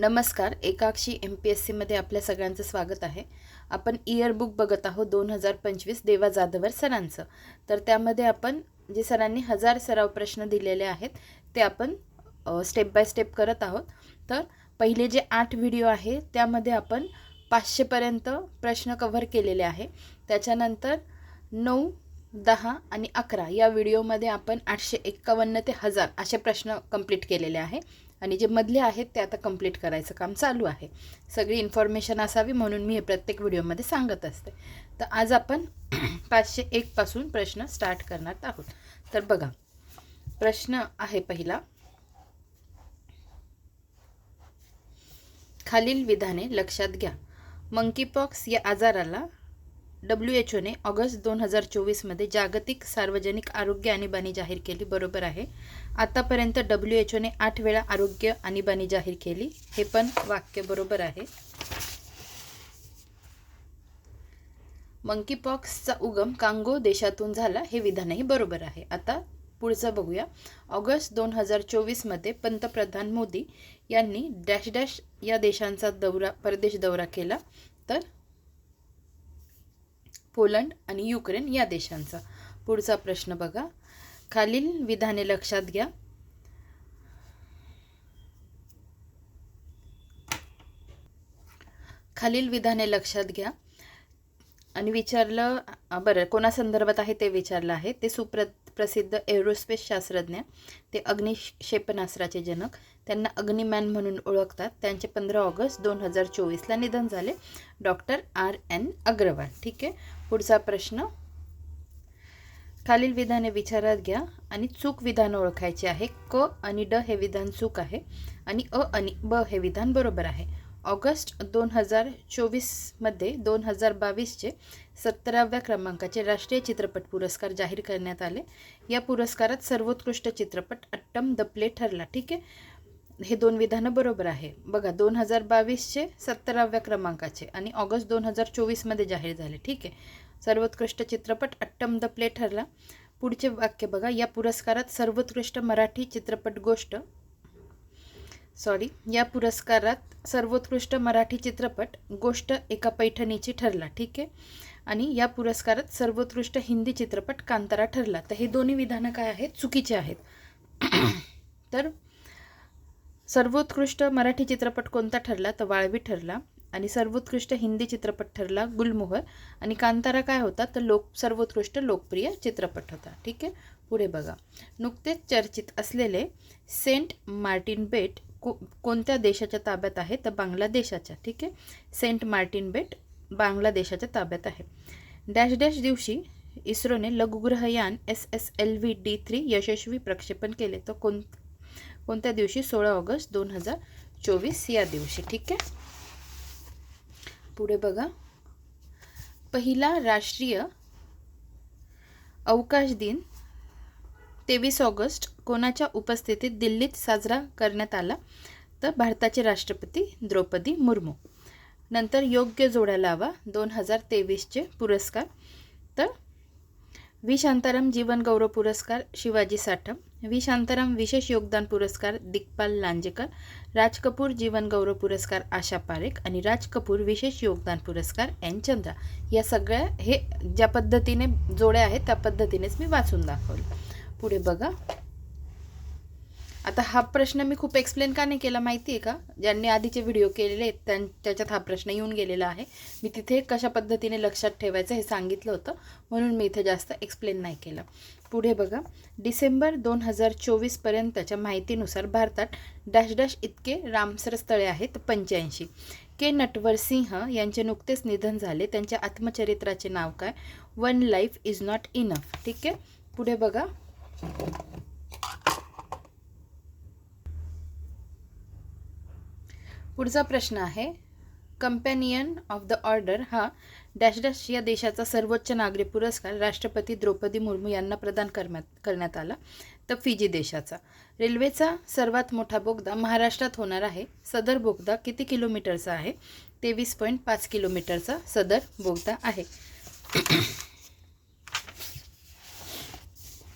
नमस्कार एकाक्षी M P S सीमध्ये आपल्या सगळ्यांचं स्वागत आहे. आपण इयर बुक बघत आहोत दोन हजार पंचवीस देवा जाधवर सरांचं. तर त्यामध्ये आपण जे सरांनी हजार सराव प्रश्न दिलेले आहेत ते आपण स्टेप बाय स्टेप करत आहोत. तर पहिले जे आठ व्हिडिओ आहे त्यामध्ये आपण पाचशेपर्यंत प्रश्न कव्हर केलेले आहे. त्याच्यानंतर नऊ दहा आणि अकरा या व्हिडिओमध्ये आपण आठशे एक्कावन्न ते हजार असे प्रश्न कंप्लीट केलेले आहे. आणि जे मधले आहेत ते आता कंप्लीट करायचं काम चालू आहे. सगळी इन्फॉर्मेशन असावी म्हणून मी हे प्रत्येक व्हिडिओमध्ये सांगत असते. तर आज आपण पाचशे एकपासून प्रश्न स्टार्ट करणार आहोत. तर बघा प्रश्न आहे पहिला. खालील विधाने लक्षात घ्या. मंकीपॉक्स या आजाराला डब्ल्यू एच ओने ऑगस्ट दोन हजार चोवीसमध्ये जागतिक सार्वजनिक आरोग्य आणीबाणी जाहीर केली. बरोबर आहे. आतापर्यंत डब्ल्यू एच ओने आठ वेळा आरोग्य आणीबाणी जाहीर केली. हे पण वाक्य बरोबर आहे. मंकीपॉक्सचा उगम कांगो देशातून झाला. हे विधानही बरोबर आहे. आता पुढचं बघूया. ऑगस्ट दोन हजार चोवीसमध्ये पंतप्रधान मोदी यांनी डॅश डॅश या देशांचा दौरा परदेश दौरा केला. तर पोलंड आणि युक्रेन या देशांचा. पुढचा प्रश्न बघा. खालील विधाने लक्षात घ्या. खालील विधाने लक्षात घ्या. आणि विचारलं बरं कोणासंदर्भात आहे ते विचारलं आहे. ते सुप्र प्रसिद्ध एरोस्पेस शास्त्रज्ञ ते अग्निक्षेपणास्त्राचे जनक. त्यांना अग्निमॅन म्हणून ओळखतात. त्यांचे पंधरा ऑगस्ट दोन हजार चोवीसला निधन झाले. Doctor R N Agarwal. ठीक आहे? पुढचा प्रश्न. खालील विधाने विचारात घ्या आणि चूक विधान ओळखायचे आहे. क आणि ड हे विधान चूक आहे आणि अ आणि ब हे विधान बरोबर आहे. ऑगस्ट दोन हजार चोवीसमध्ये दोन हजार बावीसचे सत्तराव्या क्रमांकाचे राष्ट्रीय चित्रपट पुरस्कार जाहीर करण्यात आले. या पुरस्कारात सर्वोत्कृष्ट चित्रपट अट्टम द प्ले ठरला. ठीक आहे? हे दोन विधानं बरोबर आहे. बघा दोन हजार बावीसचे सत्तराव्या क्रमांकाचे आणि ऑगस्ट दोन हजार चोवीसमध्ये जाहीर झाले. ठीक आहे? सर्वोत्कृष्ट चित्रपट अट्टम द प्ले ठरला. पुढचे वाक्य बघा. या पुरस्कारात सर्वोत्कृष्ट मराठी चित्रपट गोष्ट सॉरी या पुरस्कारात सर्वोत्कृष्ट मराठी चित्रपट गोष्ट एका पैठणीची ठरला. ठीक आहे? आणि या पुरस्कारात सर्वोत्कृष्ट हिंदी चित्रपट कांतारा ठरला. तर हे दोन्ही विधानं काय आहेत? चुकीचे आहेत. तर सर्वोत्कृष्ट मराठी चित्रपट कोणता ठरला? तर वाळवी ठरला. आणि सर्वोत्कृष्ट हिंदी चित्रपट ठरला गुलमोहर. आणि कांतारा काय होता? तर लोक सर्वोत्कृष्ट लोकप्रिय चित्रपट होता. ठीक आहे? पुढे बघा. नुकतेच चर्चित असलेले सेंट मार्टिन बेट को कोणत्या देशाच्या ताब्यात आहे? तर बांगलादेशाच्या. ठीक आहे? सेंट मार्टिन बेट बांगलादेशाच्या ताब्यात आहे. डॅश डॅश दिवशी इस्रोने लघुग्रहयान S S L V D three यशस्वी प्रक्षेपण केले. तर कोण कोणत्या दिवशी? सोळा ऑगस्ट दोन हजार चोवीस या दिवशी. ठीक आहे? पुढे बघा. पहिला राष्ट्रीय अवकाश दिन तेवीस ऑगस्ट. कोणाच्या उपस्थितीत दिल्लीत साजरा करण्यात आला? तर भारताचे राष्ट्रपती द्रौपदी मुर्मू. नंतर योग्य जोड्या लावा. दोन हजार तेवीसचे पुरस्कार. तर व्ही शांताराम पुरस्कार शिवाजी साठम. व्ही शांताराम विशेष योगदान पुरस्कार दिग्पाल लांजेकर राज कपूर जीवनगौरव पुरस्कार आशा पारेख आणि राज कपूर विशेष योगदान पुरस्कार एन चंद्रा. या सगळ्या हे ज्या पद्धतीने जोड्या आहेत त्या पद्धतीनेच मी वाचून दाखवलं. पुढे बघा. आता हा प्रश्न मी खूप एक्सप्लेन का नाही केला माहिती आहे का? ज्यांनी आधीचे व्हिडिओ केलेले आहेत त्यां त्याच्यात हा प्रश्न येऊन गेलेला आहे. मी तिथे कशा पद्धतीने लक्षात ठेवायचं हे सांगितलं होतं म्हणून मी इथे जास्त एक्सप्लेन नाही केलं. पुढे बघा. डिसेंबर दोन हजार चोवीसपर्यंतच्या माहितीनुसार भारतात डॅश डॅश इतके रामसर स्थळे आहेत पंच्याऐंशी. के. नटवर सिंह यांचे नुकतेच निधन झाले. त्यांच्या आत्मचरित्राचे नाव काय? One life is not enough. ठीक आहे? पुढे बघा. पुढचा प्रश्न आहे. कंपॅनियन ऑफ द ऑर्डर हा डॅश डॅश या देशाचा सर्वोच्च नागरी पुरस्कार राष्ट्रपती द्रौपदी मुर्मू यांना प्रदान करण्यात करण्यात आला. तर फिजी देशाचा. रेल्वेचा सर्वात मोठा बोगदा महाराष्ट्रात होणार आहे. सदर बोगदा किती किलोमीटरचा आहे? तेवीस पॉईंट पाच किलोमीटरचा सदर बोगदा आहे.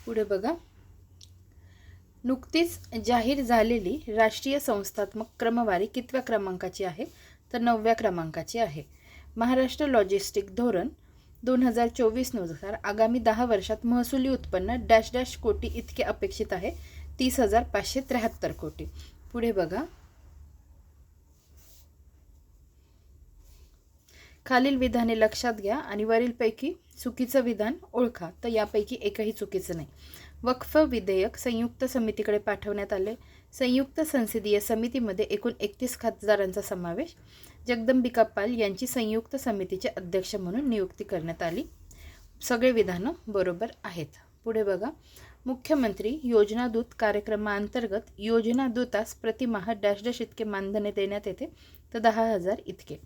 पुढे बघा. नुकतीच जाहीर झालेली राष्ट्रीय संस्थात्मक क्रमवारी कितव्या क्रमांकाची आहे? तर नवव्या क्रमांकाची आहे. महाराष्ट्र लॉजिस्टिक धोरण दोन हजार चोवीसनुसार आगामी दहा वर्षात महसुली उत्पन्न डॅश डॅश कोटी इतके अपेक्षित आहे. तीस हजार पाचशे त्र्याहत्तर कोटी. पुढे बघा. खालील विधाने लक्षात घ्या आणि वरीलपैकी चुकीचं विधान ओळखा तर यापैकी एकही चुकीचं नाही. वक्फ विधेयक संयुक्त समितीकडे पाठवण्यात आले. संयुक्त संसदीय समितीमध्ये एकूण एकतीस खासदारांचा समावेश. जगदंबिका पाल यांची संयुक्त समितीचे अध्यक्ष म्हणून नियुक्ती करण्यात आली. सगळे विधानं बरोबर आहेत. पुढे बघा. मुख्यमंत्री योजना दूत कार्यक्रमाअंतर्गत योजना दूतास प्रतिमाह डॅश डॅश इतके मानधने देण्यात येते तर दहा हजार इतके.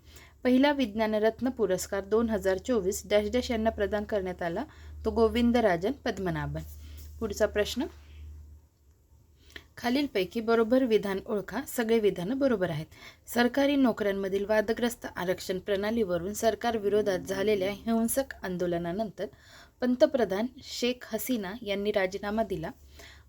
पहिला विज्ञानरत्न पुरस्कार दोन हजार चोवीस डॅश डॅश यांना प्रदान करण्यात आला तो गोविंदराजन पद्मनाभन. पुढचा प्रश्न खालीलपैकी बरोबर विधान ओळखा सगळे विधानं बरोबर आहेत. सरकारी नोकऱ्यांमधील वादग्रस्त आरक्षण प्रणालीवरून सरकार विरोधात झालेल्या हिंसक आंदोलनानंतर पंतप्रधान शेख हसीना यांनी राजीनामा दिला.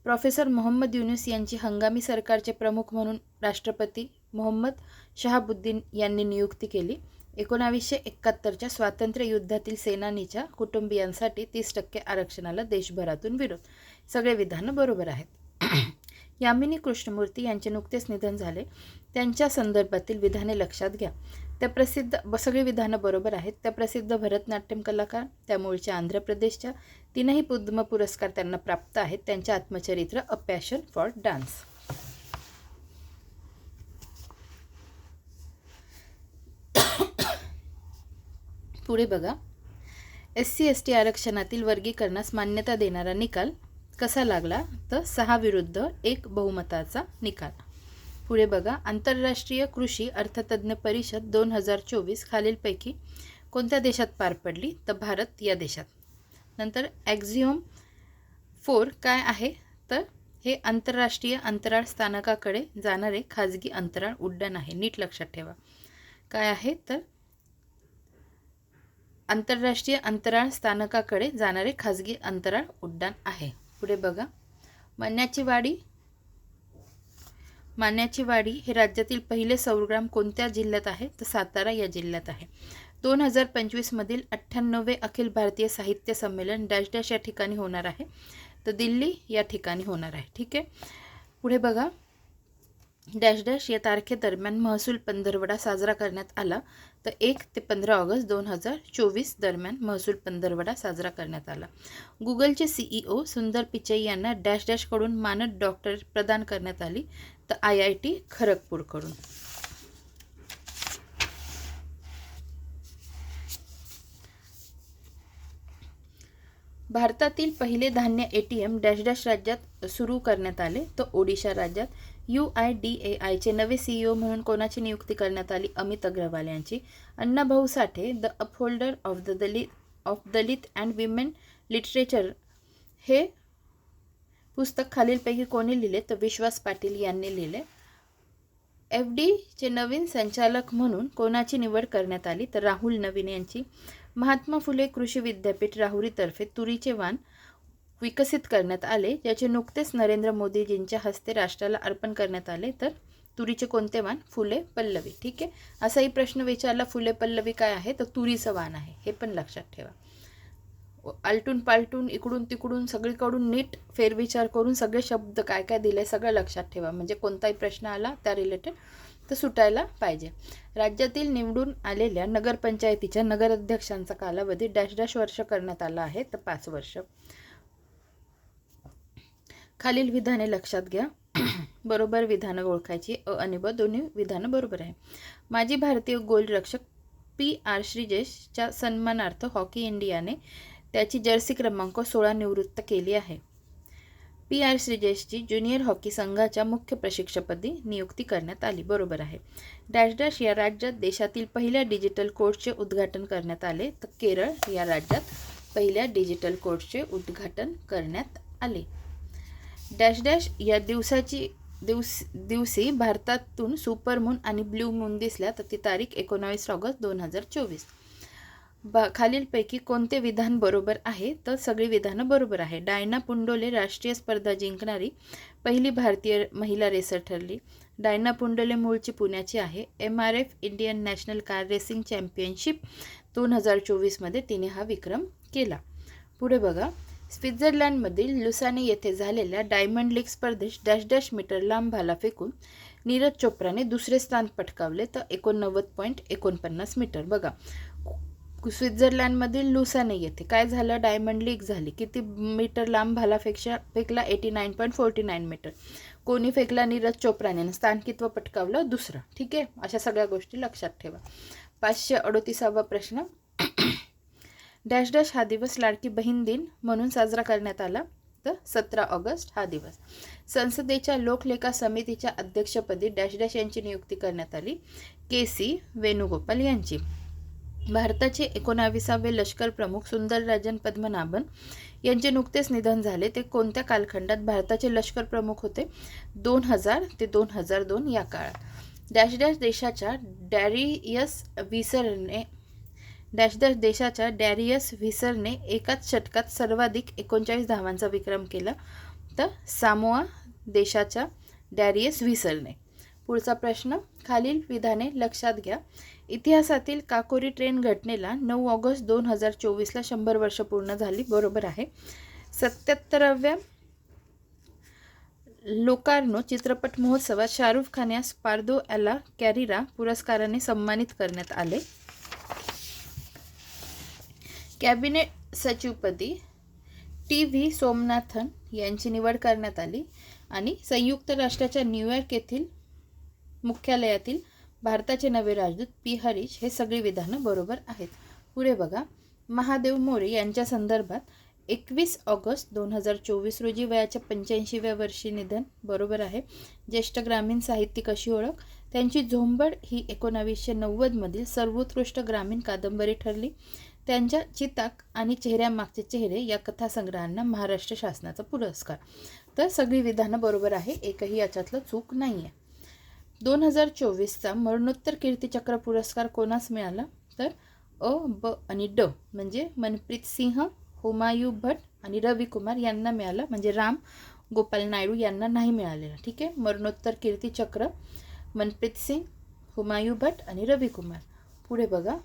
प्रोफेसर मोहम्मद युनुस यांची हंगामी सरकारचे प्रमुख म्हणून राष्ट्रपती मोहम्मद शहाबुद्दीन यांनी नियुक्ती केली. एकोणावीसशे एकाहत्तरच्या स्वातंत्र्य युद्धातील सेनानीच्या कुटुंबियांसाठी तीस टक्के आरक्षणाला देशभरातून विरोध. सगळे विधानं बरोबर आहेत. यामिनी कृष्णमूर्ती यांचे नुकतेच निधन झाले. त्यांच्या संदर्भातील विधाने लक्षात घ्या. त्या प्रसिद्ध सगळी विधानं बरोबर आहेत. त्या प्रसिद्ध भरतनाट्यम कलाकार त्या मूळच्या आंध्र प्रदेशच्या. तीनही पद्म पुरस्कार त्यांना प्राप्त आहेत. त्यांचे आत्मचरित्र अ पॅशन फॉर डान्स पुढे बघा. एस सी एस टी आरक्षणातील वर्गीकरणास मान्यता देणारा निकाल कसा लागला तर सहा विरुद्ध एक बहुमताचा निकाल. पुढे बघा आंतरराष्ट्रीय कृषी अर्थतज्ञ परिषद दोन हजार चोवीस खालीलपैकी कोणत्या देशात पार पडली तर भारत या देशात? नंतर ॲक्झिओम फोर काय आहे? तर हे आंतरराष्ट्रीय अंतराळ स्थानकाकडे जाणारे खाजगी अंतराळ उड्डाण आहे. नीट लक्षात ठेवा. काय आहे? तर आंतरराष्ट्रीय अंतराळ स्थानकाकडे जाणारे खाजगी अंतराळ उड्डाण आहे. पुढे बघा. मान्याची वाडी. मान्याची वाडी हे राज्यातील पहिले सौरग्राम कोणत्या जिल्ह्यात आहे? तर सातारा या जिल्ह्यात आहे. दोन हजार पंचवीसमधील अठ्ठ्याण्णवे अखिल भारतीय साहित्य संमेलन डॅश डॅश या ठिकाणी होणार आहे. तर दिल्ली या ठिकाणी होणार आहे. ठीक आहे? पुढे बघा. डॅश डॅश या तारखेदरम्यान महसूल पंधरवडा साजरा करण्यात आला. तर एक ते पंधरा ऑगस्ट दोन हजार चोवीस दरम्यान महसूल पंधरवडा साजरा करण्यात आला. गुगलचे सीईओ सुंदर पिचई यांना डॅश डॅशकडून मानद डॉक्टर प्रदान करण्यात आली. तर आय आय टी खरगपूरकडून. भारतातील पहिले धान्य A T M dash dash राज्यात सुरू करण्यात आले. तर ओडिशा राज्यात यू आय डी ए आयचे नवे सीईओ म्हणून कोणाची नियुक्ती करण्यात आली? अमित अग्रवाल यांची. Annabhau Sathe the upholder of the Dalit of Dalit and women literature हे पुस्तक खालीलपैकी कोणी लिहिले? तर विश्वास पाटील यांनी लिहिले. एफ डीचे नवीन संचालक म्हणून कोणाची निवड करण्यात आली? तर राहुल नवीन यांची. महात्मा फुले कृषी विद्यापीठ राहुरीतर्फे तुरीचे वाण. विकसित करण्यात आले. ज्याचे नुकतेच नरेंद्र मोदीजींच्या हस्ते राष्ट्राला अर्पण करण्यात आले. तर तुरीचे कोणते वाण? फुले पल्लवी. ठीक आहे? असाही प्रश्न विचारला फुले पल्लवी काय आहे? तर तुरीचं वाण आहे. हे पण लक्षात ठेवा. आलटून पालटून इकडून तिकडून सगळीकडून नीट फेरविचार करून सगळे शब्द काय काय दिले सगळं लक्षात ठेवा. म्हणजे कोणताही प्रश्न आला त्या रिलेटेड तर सुटायला पाहिजे. राज्यातील निवडून आलेल्या नगरपंचायतीच्या नगराध्यक्षांचा कालावधी डॅश डॅश वर्ष करण्यात आला आहे. तर पाच वर्ष. खालील विधाने लक्षात घ्या. बरोबर विधानं ओळखायची. अ आणि ब दोन्ही विधानं बरोबर आहे. माजी भारतीय गोलरक्षक पी आर श्रीजेशच्या सन्मानार्थ हॉकी इंडियाने त्याची जर्सी क्रमांक सोळा निवृत्त केली आहे. पी आर श्रीजेशची ज्युनियर हॉकी संघाच्या मुख्य प्रशिक्षकपदी नियुक्ती करण्यात आली. बरोबर आहे. डॅश डॅश या राज्यात देशातील पहिल्या डिजिटल कोर्टचे उद्घाटन करण्यात आले. तर केरळ या राज्यात पहिल्या डिजिटल कोर्टचे उद्घाटन करण्यात आले. डॅश डॅश या दिवसाची दिवस दिवशी भारतातून सुपर मून आणि ब्ल्यू मून दिसल्या तर ती तारीख एकोणावीस ऑगस्ट दोन हजार चोवीस. बा खालीलपैकी कोणते विधान बरोबर आहे? तर सगळी विधानं बरोबर आहे. डायना पुंडोले राष्ट्रीय स्पर्धा जिंकणारी पहिली भारतीय महिला रेसर ठरली. डायना पुंडोले मूळची पुण्याची आहे. M R F Indian national car racing championship दोन हजार चोवीसमध्ये तिने हा विक्रम केला. पुढे बघा. स्वित्झर्लंडमधील लुसाने येथे झालेल्या डायमंड लीग स्पर्धेत डॅश डॅश मीटर लांब भाला फेकून नीरज चोप्राने दुसरे स्थान पटकावले तर एकोणनव्वद पॉईंट एकोणपन्नास मीटर. बघा स्वित्झर्लंडमधील लुसाने येथे काय झालं? डायमंड लीग झाली. किती मीटर लांब भालाफेक्षा फेकला? Eighty nine point forty nine metre. कोणी फेकला? नीरज चोप्राने. स्थानकित्व पटकावलं दुसरं. ठीक आहे? अशा सगळ्या गोष्टी लक्षात ठेवा. पाचशे अडोतीसावा प्रश्न. डॅश डॅश हा दिवस लाडकी बहीण दिन म्हणून साजरा करण्यात आला. तर सतरा ऑगस्ट हा दिवस. संसदेच्या लोकलेखा समितीच्या अध्यक्षपदी डॅश डॅश यांची नियुक्ती करण्यात आली. के सी वेणुगोपाल यांची. भारताचे एकोणाविसावे लष्कर प्रमुख सुंदरराजन पद्मनाभन यांचे नुकतेच निधन झाले. ते कोणत्या कालखंडात भारताचे लष्कर प्रमुख होते? दोन हजार ते दोन हजार दोन या काळात. डॅश डॅश देशाच्या डॅरियस विसरने डॅश डॅश देशाच्या डॅरियस व्हिसरने एकाच षटकात सर्वाधिक एकोणचाळीस धावांचा विक्रम केला तर सामोआ देशाच्या डॅरियस व्हिसरने पुढचा प्रश्न खालील विधाने लक्षात घ्या. इतिहासातील काकोरी ट्रेन घटनेला नऊ ऑगस्ट दोन हजार चोवीसला शंभर वर्ष पूर्ण झाली बरोबर आहे. सत्याहत्तराव्या लोकार्नो चित्रपट महोत्सवात शाहरुख खान यास पार्दो ॲला कॅरिरा पुरस्काराने सन्मानित करण्यात आले. कॅबिनेट सचिवपदी टी व्ही सोमनाथन यांची निवड करण्यात आली आणि संयुक्त राष्ट्राच्या न्यूयॉर्क येथील मुख्यालयातील भारताचे नवे राजदूत पी. हरीश हे सगळी विधानं बरोबर आहेत. पुढे बघा. महादेव मोरे यांच्या संदर्भात एकवीस ऑगस्ट दोन हजार चोवीस रोजी वयाच्या पंच्याऐंशीव्या वर्षी निधन बरोबर आहे. ज्येष्ठ ग्रामीण साहित्यिक अशी ओळख. त्यांची झोंबड ही एकोणावीसशे नव्वदमधील सर्वोत्कृष्ट ग्रामीण कादंबरी ठरली. त्यांच्या चिताक आणि चेहऱ्यामागचे चेहरे या कथासंग्रहांना महाराष्ट्र शासनाचा पुरस्कार. तर सगळी विधानं बरोबर आहे एकही याच्यातलं चूक नाही आहे दोन हजार चोवीसचा मरणोत्तर कीर्तीचक्र पुरस्कार कोणास मिळाला? तर अ ब आणि ड म्हणजे मनप्रीत सिंह हुमायू भट आणि रवी कुमार यांना मिळाला. म्हणजे राम गोपाल नायडू यांना नाही मिळालेला. ठीक आहे? मरणोत्तर कीर्तीचक्र मनप्रीत सिंग हुमायू भट आणि रवी कुमार पुढे बघा.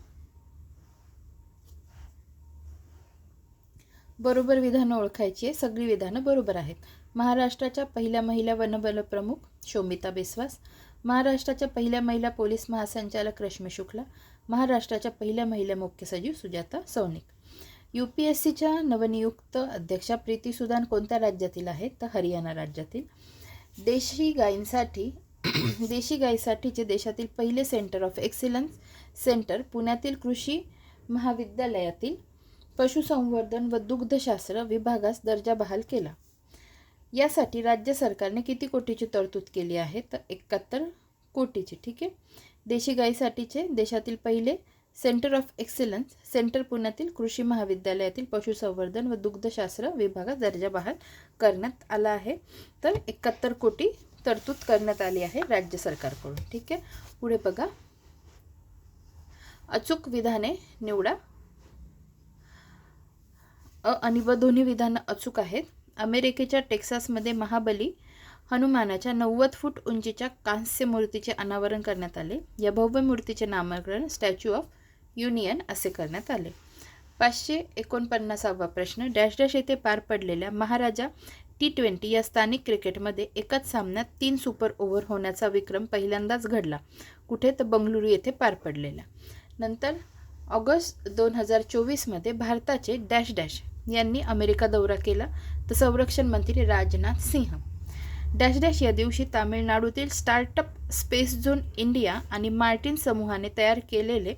बरोबर विधानं ओळखायची आहे. सगळी विधानं बरोबर आहेत. महाराष्ट्राच्या पहिल्या महिला वनबल प्रमुख शोमिता बिस्वास महाराष्ट्राच्या पहिल्या महिला पोलीस महासंचालक रश्मी शुक्ला महाराष्ट्राच्या पहिल्या महिला मुख्य सचिव Sujata Saunik U P S सीच्या नवनियुक्त अध्यक्षा प्रीती सुदान कोणत्या राज्यातील आहेत? तर हरियाणा राज्यातील. देशी गायींसाठी देशी गायीसाठीचे देशातील पहिले सेंटर ऑफ एक्सिलन्स सेंटर पुण्यातील कृषी महाविद्यालयातील पशुसंवर्धन व दुग्धशास्त्र विभागास दर्जा बहाल केला. यासाठी राज्य सरकारने किती कोटीची तरतूद केली आहे? तर एकाहत्तर कोटीची ठीक आहे? देशी गाईसाठीचे देशातील पहिले सेंटर ऑफ एक्सलन्स सेंटर पुण्यातील कृषी महाविद्यालयातील पशुसंवर्धन व दुग्धशास्त्र विभागात दर्जा बहाल करण्यात आला आहे. तर एकाहत्तर कोटी तरतूद करण्यात आली आहे राज्य सरकारकडून ठीक आहे? पुढे बघा. अचूक विधाने निवडा. अ आणि ब दोन्ही विधानं अचूक आहेत. अमेरिकेच्या टेक्सासमध्ये महाबली हनुमानाच्या नव्वद फूट उंचीच्या कांस्य मूर्तीचे अनावरण करण्यात आले. या भव्य मूर्तीचे नामकरण स्टॅच्यू ऑफ युनियन असे करण्यात आले. पाचशे एकोणपन्नासावा प्रश्न डॅश डॅश येथे पार पडलेल्या महाराजा टी ट्वेंटी या स्थानिक क्रिकेटमध्ये एकाच सामन्यात तीन सुपर ओव्हर होण्याचा विक्रम पहिल्यांदाच घडला. कुठे तर बंगळुरू येथे पार पडलेला. नंतर ऑगस्ट दोन हजार चोवीसमध्ये भारताचे डॅश डॅश यांनी अमेरिका दौरा केला. तर संरक्षण मंत्री राजनाथ सिंह. डॅश डॅश या दिवशी तामिळनाडूतील स्टार्टअप स्पेस झोन इंडिया आणि मार्टिन समूहाने तयार केलेले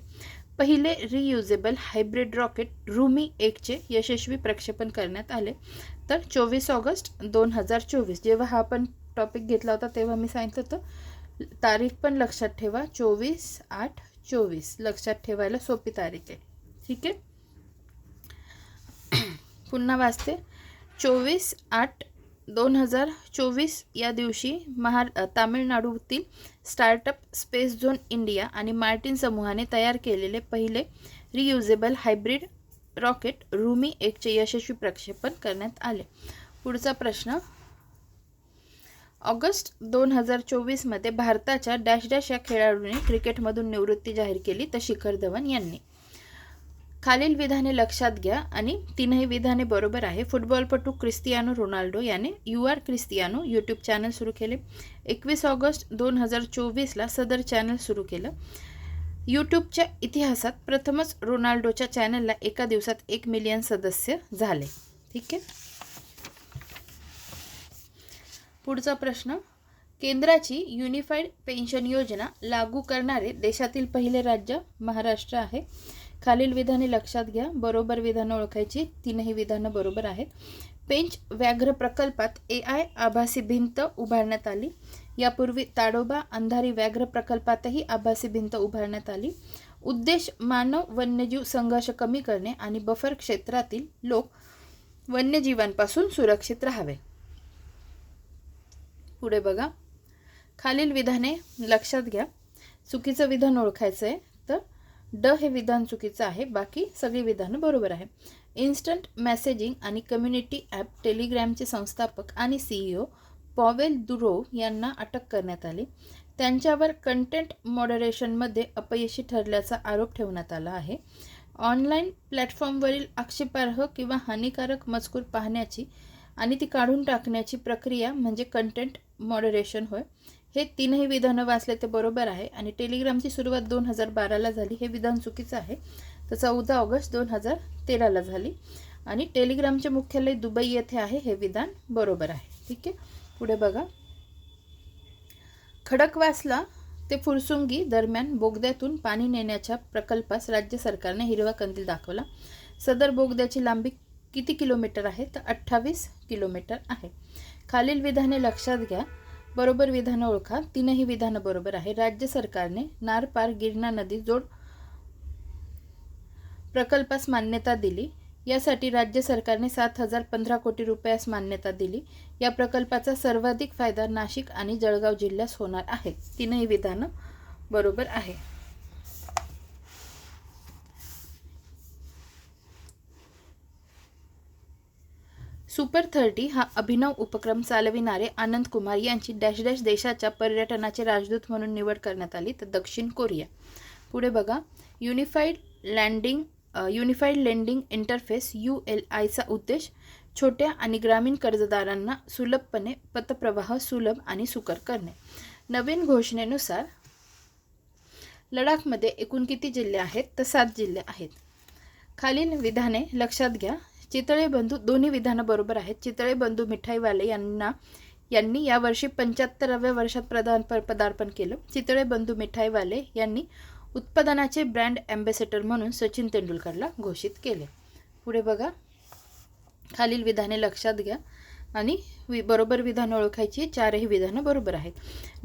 पहिले रियुजेबल हायब्रिड रॉकेट रुमी एकचे यशस्वी प्रक्षेपण करण्यात आले. तर चोवीस ऑगस्ट दोन हजार चोवीस जेव्हा हा आपण टॉपिक घेतला होता तेव्हा मी सांगितलं होतं तारीख पण लक्षात ठेवा चोवीस आठ चोवीस. लक्षात ठेवायला सोपी तारीख आहे. ठीक आहे? पुन्हा वाचते. चोवीस आठ दोन हजार चोवीस या दिवशी महा तामिळनाडूतील स्टार्टअप स्पेस झोन इंडिया आणि मार्टिन समूहाने तयार केलेले पहिले रियुजेबल हायब्रिड रॉकेट रुमी एकचे यशस्वी प्रक्षेपण करण्यात आले. पुढचा प्रश्न. ऑगस्ट दोन हजार चोवीसमध्ये भारताच्या डॅश डॅश या खेळाडूने क्रिकेटमधून निवृत्ती जाहीर केली तर शिखर धवन यांनी. खालील विधाने लक्षात घ्या आणि तीनही विधाने बरोबर आहे. फुटबॉलपटू क्रिस्तियानो रोनाल्डो याने U R Cristiano YouTube channel सुरू केले. एकवीस ऑगस्ट दोन हजार चोवीसला सदर चॅनल सुरू केलं. यूट्यूबच्या इतिहासात प्रथमच रोनाल्डोच्या चॅनलला एका दिवसात एक मिलियन सदस्य झाले. ठीक आहे? पुढचा प्रश्न. केंद्राची युनिफाईड पेन्शन योजना लागू करणारे देशातील पहिले राज्य महाराष्ट्र आहे. खालील विधाने लक्षात घ्या. बरोबर विधानं ओळखायची तीनही विधानं बरोबर आहेत. पेंच व्याघ्र प्रकल्पात ए आय आभासी भिंत उभारण्यात आली. यापूर्वी ताडोबा अंधारी व्याघ्र प्रकल्पातही आभासी भिंत उभारण्यात आली. उद्देश मानव वन्यजीव संघर्ष कमी करणे आणि बफर क्षेत्रातील लोक वन्यजीवांपासून सुरक्षित राहावे. पुढे बघा. खालील विधाने लक्षात घ्या. चुकीचं विधान ओळखायचं आहे तर ड हे विधान चुकीचं आहे बाकी सगळी विधानं बरोबर आहे. इन्स्टंट मेसेजिंग आणि कम्युनिटी ॲप टेलिग्रॅमचे संस्थापक आणि सीईओ पॉवेल दुरो यांना अटक करण्यात आली. त्यांच्यावर कंटेंट मॉडरेशनमध्ये अपयशी ठरल्याचा आरोप ठेवण्यात आला आहे. ऑनलाईन प्लॅटफॉर्मवरील आक्षेपार्ह किंवा हानिकारक मजकूर पाहण्याची आणि ती काढून टाकण्याची प्रक्रिया म्हणजे कंटेंट मॉडरेशन होय. हे तीनही विधानं वाचले ते बरोबर आहे. आणि टेलिग्रामची सुरुवात दोन हजार बाराला झाली. हे विधान चुकीचं आहे. तर चौदा ऑगस्ट दोन हजार तेराला झाली. आणि टेलिग्रामचे मुख्यालय दुबई येथे आहे. हे विधान बरोबर आहे. ठीक आहे? पुढे बघा. खडकवासला ते फुरसुंगी दरम्यान बोगद्यातून पाणी नेण्याच्या प्रकल्पास राज्य सरकारने हिरवा कंदील दाखवला. सदर बोगद्याची लांबी किती किलोमीटर आहे? तर अठ्ठावीस किलोमीटर आहे. खालील विधाने लक्षात घ्या. बरोबर विधानं ओळखा तीनही विधानं बरोबर आहे. राज्य सरकारने नारपार गिरणा नदी जोड प्रकल्पास मान्यता दिली. यासाठी राज्य सरकारने सात हजार पंधरा कोटी रुपयास मान्यता दिली. या प्रकल्पाचा सर्वाधिक फायदा नाशिक आणि जळगाव जिल्ह्यास होणार आहे. तीनही विधानं बरोबर आहे. सुपर थर्टी हा अभिनव उपक्रम चालविणारे आनंद कुमार यांची डॅश डॅश देशाच्या पर्यटनाचे राजदूत म्हणून निवड करण्यात आली तर दक्षिण कोरिया. पुढे बघा. Unified landing unified lending interface U L आयचा उद्देश छोट्या आणि ग्रामीण कर्जदारांना सुलभपणे पतप्रवाह सुलभ आणि सुकर करणे. नवीन घोषणेनुसार लडाखमध्ये एकूण किती जिल्हे आहेत? तर सात जिल्हे आहेत. खालील विधाने लक्षात घ्या. चितळे बंधू दोन्ही विधानं बरोबर आहेत. चितळे बंधू मिठाईवाले यांना यांनी यावर्षी पंच्याहत्तराव्या वर्षात प्रदान पदार्पण केलं. चितळे बंधू मिठाईवाले यांनी उत्पादनाचे ब्रँड ॲम्बॅसेडर म्हणून सचिन तेंडुलकरला घोषित केले. पुढे बघा. खालील विधाने लक्षात घ्या. आणि वि बरोबर विधानं ओळखायची चारही विधानं बरोबर आहेत.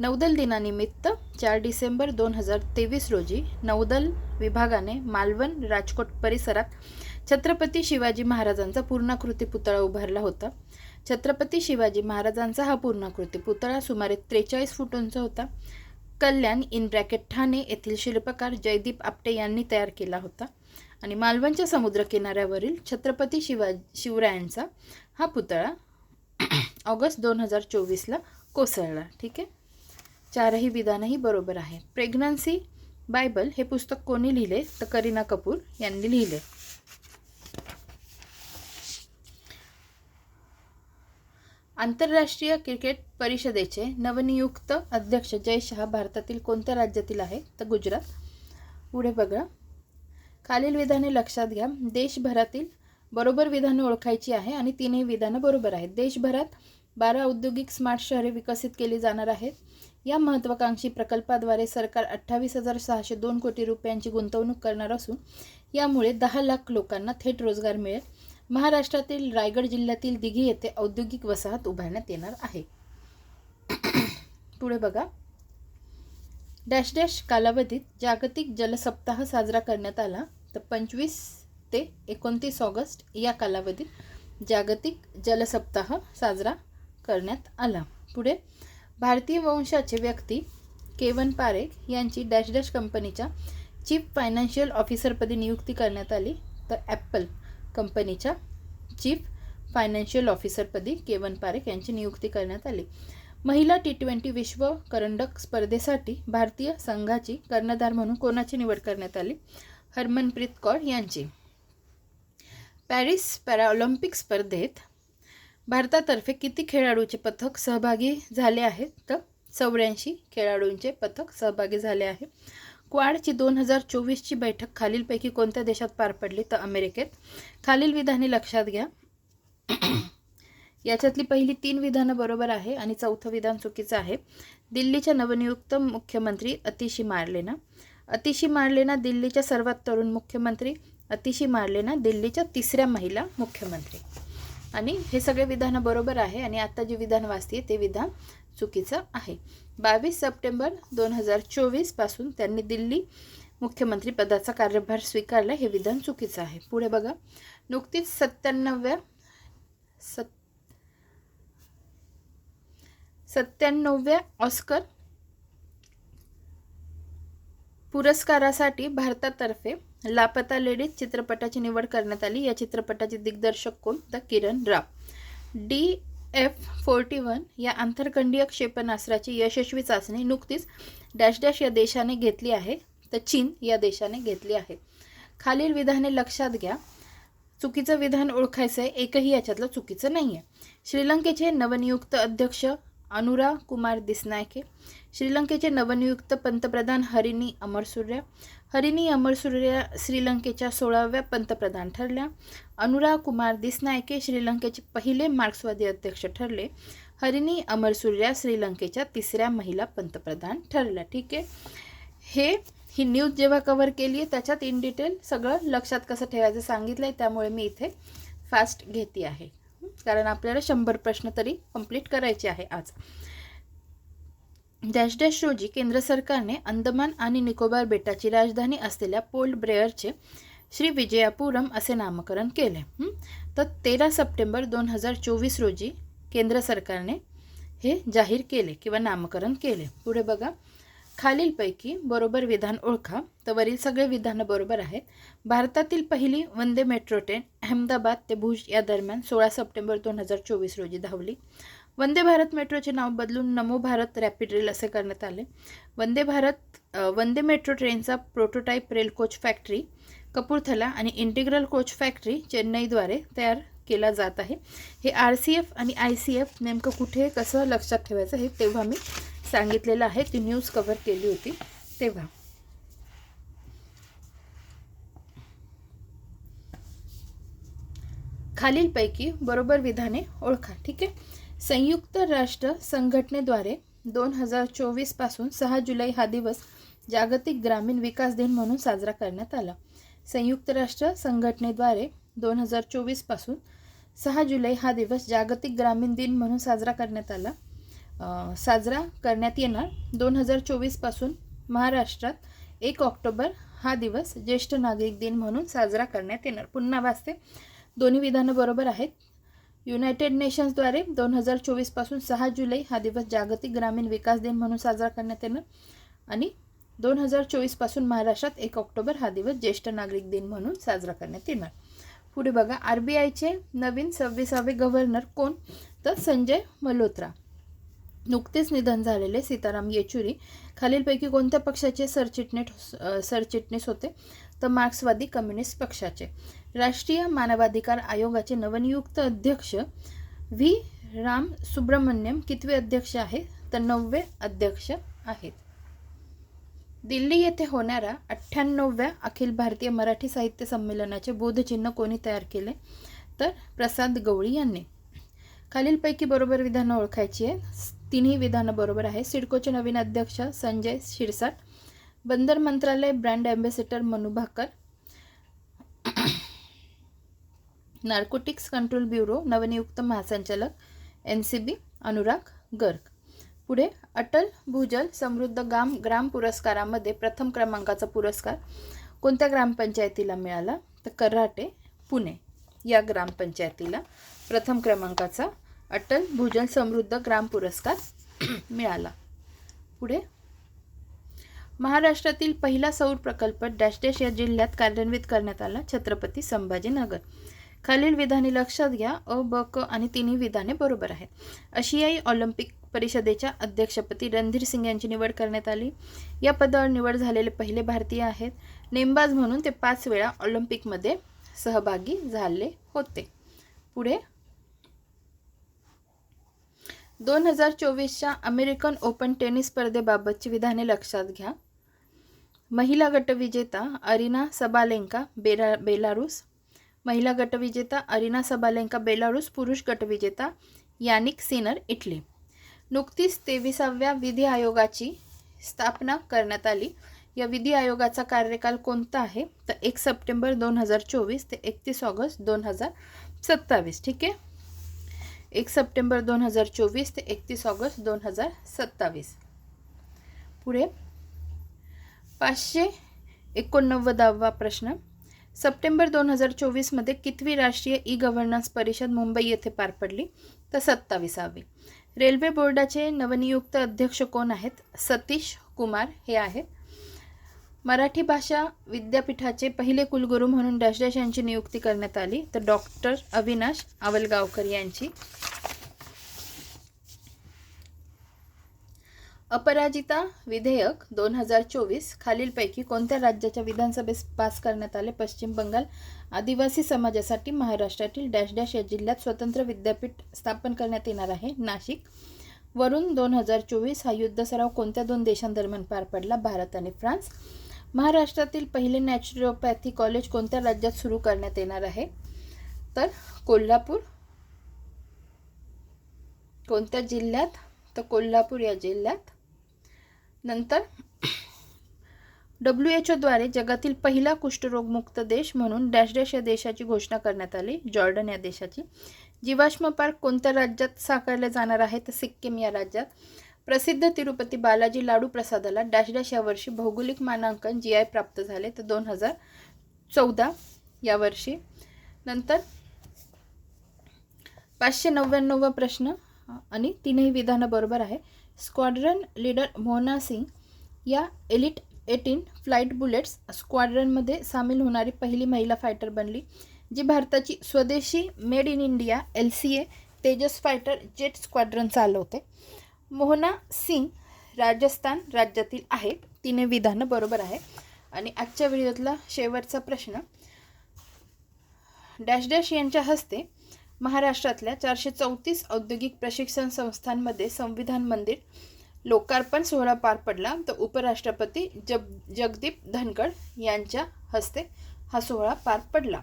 नौदल दिनानिमित्त चार डिसेंबर दोन हजार तेवीस रोजी नौदल विभागाने मालवण राजकोट परिसरात छत्रपती शिवाजी महाराजांचा पूर्णाकृती पुतळा उभारला होता. छत्रपती शिवाजी महाराजांचा हा पूर्णाकृती पुतळा सुमारे त्रेचाळीस फूट उंच होता. कल्याण इन ब्रॅकेट ठाणे येथील शिल्पकार जयदीप आपटे यांनी तयार केला होता. आणि मालवणच्या समुद्रकिनाऱ्यावरील छत्रपती शिवा शिवरायांचा हा पुतळा ऑगस्ट दोन हजार चोवीसला कोसळला. ठीक आहे? चारही विधानही बरोबर आहे. प्रेग्नन्सी बायबल हे पुस्तक कोणी लिहिले? तर करीना कपूर यांनी लिहिले. आंतरराष्ट्रीय क्रिकेट परिषदेचे नवनियुक्त अध्यक्ष जय शहा भारतातील कोणत्या राज्यातील आहे? तर गुजरात. पुढे बघा. खालील विधाने लक्षात घ्या. देशभरातील बरोबर विधानं ओळखायची आहे आणि तीनही विधानं बरोबर आहेत. देशभरात बारा औद्योगिक स्मार्ट शहरे विकसित केली जाणार आहेत. या महत्त्वाकांक्षी प्रकल्पाद्वारे सरकार अठ्ठावीस हजार सहाशे दोन कोटी रुपयांची गुंतवणूक करणार असून यामुळे दहा लाख लोकांना थेट रोजगार मिळेल. महाराष्ट्रातील रायगड जिल्ह्यातील दिघी येथे औद्योगिक वसाहत उभारण्यात येणार आहे. पुढे बघा. डॅश डॅश कालावधीत जागतिक जलसप्ताह साजरा करण्यात आला. तर पंचवीस ते एकोणतीस ऑगस्ट या कालावधीत जागतिक जलसप्ताह साजरा करण्यात आला. पुढे भारतीय वंशाचे व्यक्ती केवन पारेख यांची डॅश डॅश कंपनीच्या चीफ फायनान्शियल ऑफिसरपदी नियुक्ती करण्यात आली. तर ॲपल कंपनीच्या चीफ फायनान्शियल ऑफिसरपदी केवन पारेख यांची नियुक्ती करण्यात आली. महिला टी ट्वेंटी विश्व करंडक स्पर्धेसाठी भारतीय संघाची कर्णधार म्हणून कोणाची निवड करण्यात आली? हरमनप्रीत कौर यांची. पॅरिस पॅराऑलिम्पिक स्पर्धेत भारतातर्फे किती खेळाडूचे पथक सहभागी झाले आहेत? तर चौऱ्याऐंशी खेळाडूंचे पथक सहभागी झाले आहे. क्वाडची दोन हजार चोवीसची बैठक खालीलपैकी कोणत्या देशात पार पडली तर अमेरिकेत? खालील विधाने लक्षात घ्या. याच्यातली पहिली तीन विधानं बरोबर आहे आणि चौथं विधान चुकीचं आहे. दिल्लीच्या नवनियुक्त मुख्यमंत्री अतिशी मारलेना अतिशी मारलेना दिल्लीच्या सर्वात तरुण मुख्यमंत्री अतिशी मारलेना दिल्लीच्या तिसऱ्या महिला मुख्यमंत्री. आणि हे सगळे विधानं बरोबर आहे आणि आत्ता जे विधान वाचते ते विधान चुकीचं आहे. बावीस सप्टेंबर दोन हजार चोवीसपासून त्यांनी दिल्ली मुख्यमंत्रीपदाचा कार्यभार स्वीकारला. हे विधान चुकीचं आहे. पुढे बघा. नुकतीच सत्त्याण्णव्या सत् सत्त्याण्णवव्या ऑस्कर पुरस्कारासाठी भारतातर्फे लापता लेडीज चित्रपटाची निवड करण्यात आली. या चित्रपटाचे दिग्दर्शक कोण तर Kiran Rao D. F forty one या आंतरखंडीय क्षेपणास्त्राची यशस्वी चाचणी नुकतीच डॅश डॅश या देशाने घेतली आहे तर चीन या देशाने घेतली आहे. खालील विधाने लक्षात घ्या. चुकीचं विधान ओळखायचं आहे एकही याच्यातलं चुकीचं नाही आहे श्रीलंकेचे नवनियुक्त अध्यक्ष अनुरा कुमार दिसनायके श्रीलंकेचे नवनियुक्त पंतप्रधान हरिनी अमरसूर्या हरिनी अमरसूर्या श्रीलंकेच्या सोळाव्या पंतप्रधान ठरल्या. अनुरा कुमार दिसनायके श्रीलंकेचे पहिले मार्क्सवादी अध्यक्ष ठरले. हरिनी अमरसूर्या श्रीलंकेच्या तिसऱ्या महिला पंतप्रधान ठरल्या. ठीक आहे. हे ही न्यूज जेव्हा कव्हर केली आहे त्याच्यात इन डिटेल सगळं लक्षात कसं ठेवायचं सांगितलं आहे त्यामुळे मी इथे फास्ट घेते आहे. कारण आपल्याला शंभर प्रश्न तरी कंप्लीट करायचे आहे आज. डॅश डॅश रोजी केंद्र सरकारने अंदमान आणि निकोबार बेटाची राजधानी असलेल्या पोल्ड ब्रेअरचे श्री विजयापुरम असे नामकरण केले. तर तेरा सप्टेंबर दोन हजार चोवीस रोजी केंद्र सरकारने हे जाहीर केले किंवा नामकरण केले. पुढे बघा. खालीलपैकी बरोबर विधान ओळखा. तर वरील सगळे विधानं बरोबर आहेत. भारतातील पहिली वंदे मेट्रो ट्रेन अहमदाबाद ते भुज या दरम्यान सोळा सप्टेंबर दोन हजार चोवीस रोजी धावली. वंदे भारत मेट्रोचे नाव बदलून नमो भारत रॅपिड रेल असे करण्यात आले. वंदे भारत वंदे मेट्रो ट्रेनचा prototype rail coach factory Kapurthala आणि इंटिग्रल कोच फॅक्टरी चेन्नईद्वारे तयार केला जात आहे. हे आर सी एफ आणि आय सी एफ नेमकं कुठे कसं लक्षात ठेवायचं हे तेव्हा मी सांगितलेलं आहे. ती न्यूज कव्हर केली होती तेव्हा. खालीलपैकी बरोबर विधाने ओळखा ठीक आहे? संयुक्त राष्ट्र संघटनेद्वारे दोन हजार चोवीसपासून सहा जुलै हा दिवस जागतिक ग्रामीण विकास दिन म्हणून साजरा करण्यात आला. संयुक्त राष्ट्र संघटनेद्वारे दोन हजार चोवीसपासून सहा जुलै हा दिवस जागतिक ग्रामीण दिन म्हणून साजरा करण्यात आला. साजरा करण्यात येणार दोन हजार चोवीसपासून महाराष्ट्रात एक ऑक्टोबर हा दिवस ज्येष्ठ नागरिक दिन म्हणून साजरा करण्यात येणार. पुन्हा वाचते. दोन्ही विधानं बरोबर आहेत. युनायटेड नेशन्सद्वारे दोन हजार चोवीसपासून सहा जुलै हा दिवस जागतिक ग्रामीण विकास दिन म्हणून साजरा करण्यात येणार. आणि दोन हजार चोवीसपासून महाराष्ट्रात एक ऑक्टोबर हा दिवस ज्येष्ठ नागरिक दिन म्हणून साजरा करण्यात येणार. पुढे बघा आर बी आयचे नवीन सव्वीसावे गव्हर्नर कोण? तर संजय मल्होत्रा. नुकतेच निधन झालेले सीताराम येचुरी. खालीलपैकी कोणत्या पक्षाचे सरचिटणीस सरचिटणीस होते? तर मार्क्सवादी कम्युनिस्ट पक्षाचे. राष्ट्रीय मानवाधिकार आयोगाचे नवनियुक्त अध्यक्ष व्ही. राम सुब्रमण्यम कितवे अध्यक्ष आहेत? तर नववे अध्यक्ष आहेत. दिल्ली येथे होणाऱ्या अठ्ठ्याण्णवव्या अखिल भारतीय मराठी साहित्य संमेलनाचे बोधचिन्ह कोणी तयार केले? तर प्रसाद गवळी यांनी. खालीलपैकी बरोबर विधानं ओळखायची आहे तिन्ही विधानं बरोबर आहे सिडकोचे नवीन अध्यक्ष संजय शिरसाट बंदर मंत्रालय brand ambassador Manu Bhaker narcotics control bureau नवनियुक्त महासंचालक N C B Anurag Garg. पुढे अटल भूजल समृद्ध ग्राम ग्राम पुरस्कारामध्ये प्रथम क्रमांकाचा पुरस्कार कोणत्या ग्रामपंचायतीला मिळाला? तर कराटे पुणे या ग्रामपंचायतीला प्रथम क्रमांकाचा अटल भूजल समृद्ध ग्राम पुरस्कार मिळाला. पुढे महाराष्ट्रातील पहिला सौर प्रकल्प डॅश डॅश या जिल्ह्यात कार्यान्वित करण्यात आला छत्रपती संभाजीनगर. खालील विधाने लक्षात घ्या अ ब क आणि तिन्ही विधाने बरोबर आहेत. आशियाई ऑलिम्पिक परिषदेच्या अध्यक्षपदी रणधीर सिंग यांची निवड करण्यात आली. या पदावर निवड झालेले पहिले भारतीय आहेत. नेमबाज म्हणून ते पाच वेळा ऑलिम्पिकमध्ये सहभागी झाले होते. पुढे. दोन हजार चोवीसच्या अमेरिकन ओपन टेनिस स्पर्धेबाबतची विधाने लक्षात घ्या. महिला गटविजेता अरिना सबालेंका बेरा बेलारूस महिला गटविजेता अरिना सबालेंका बेलारूस पुरुष गटविजेता यानिक सिनर इटली. नुकतीच तेविसाव्या विधी आयोगाची स्थापना करण्यात आली. या विधी आयोगाचा कार्यकाल कोणता आहे? तर एक सप्टेंबर दोन हजार चोवीस ते एकतीस ऑगस्ट दोन हजार सत्तावीस ठीक आहे? एक सप्टेंबर दोन हजार चोवीस ते एकतीस ऑगस्ट दोन हजार सत्तावीस. पुढे पाचशे एकोणनव्वदावा प्रश्न. सप्टेंबर दोन हजार चोवीसमध्ये कितवी राष्ट्रीय ई गव्हर्नन्स परिषद मुंबई येथे पार पडली? तर सत्तावीसावी. रेल्वे बोर्डाचे नवनियुक्त अध्यक्ष कोण आहेत? सतीश कुमार हे आहेत. मराठी भाषा विद्यापीठाचे पहिले कुलगुरू म्हणून डॅश डॅश यांची नियुक्ती करण्यात आली. तर डॉक्टर अविनाश आवलगावकर यांची. अपराजिता विधेयक दोन हजार चोवीस खालीलपैकी कोणत्या राज्याच्या विधानसभेस पास करण्यात आले? पश्चिम बंगाल आदिवासी समाजासाठी महाराष्ट्रातील डॅश डॅश या जिल्ह्यात स्वतंत्र विद्यापीठ स्थापन करण्यात येणार आहे. नाशिक. वरून दोन हजार चोवीस हा युद्ध सराव कोणत्या दोन देशांदरम्यान पार पडला? भारत आणि फ्रान्स. महाराष्ट्रातील पहिले नॅचरोपॅथी कॉलेज कोणत्या राज्यात सुरू करण्यात येणार आहे? तर कोल्हापूर. कोणत्या जिल्ह्यात? तर कोल्हापूर या जिल्ह्यात. नंतर डब्ल्यू एच ओद्वारे जगातील पहिला कुष्ठरोगमुक्त देश म्हणून डॅश डॅश या देशाची घोषणा करण्यात आली. जॉर्डन या देशाची. जीवाश्म पार्क कोणत्या राज्यात साकारले जाणार आहे? तर सिक्कीम या राज्यात. प्रसिद्ध तिरुपती बालाजी लाडू प्रसादाला डॅश डॅश यावर्षी भौगोलिक मानांकन जी आय प्राप्त झाले. तर दोन हजार चौदा यावर्षी नंतर पाचशे नव्याण्णव प्रश्न आणि तीनही विधानं बरोबर आहे. स्क्वाड्रन लीडर मोहना सिंग या एलिट एटीन फ्लाईट बुलेट्स स्क्वाड्रनमध्ये सामील होणारी पहिली महिला फायटर बनली जी भारताची स्वदेशी made in India L C A Tejas fighter jet squadron चालवते. मोहना सिंग राजस्थान राज्यातील आहे तिने विधानं बरोबर आहे. आणि आजच्या व्हिडिओतला शेवटचा प्रश्न डॅश डॅश यांच्या हस्ते महाराष्ट्रातल्या चारशे चौतीस औद्योगिक प्रशिक्षण संस्थांमध्ये संविधान मंदिर लोकार्पण सोहळा पार पडला. तर उपराष्ट्रपती जग जगदीप धनखड यांच्या हस्ते हा सोहळा पार पडला.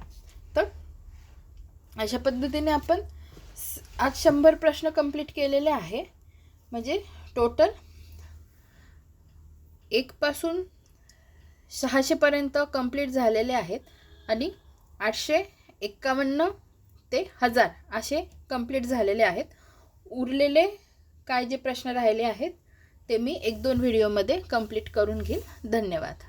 तर अशा पद्धतीने आपण आज शंभर प्रश्न कंप्लीट केलेले आहे. म्हणजे टोटल एकपासून सहाशेपर्यंत कंप्लीट झालेले आहेत. आणि आठशे एक्कावन्न ते हजार असे कंप्लीट झालेले आहेत. उरलेले काय जे प्रश्न राहिले आहेत ते मी एक दोन व्हिडिओमध्ये कंप्लीट करून घेईन. धन्यवाद.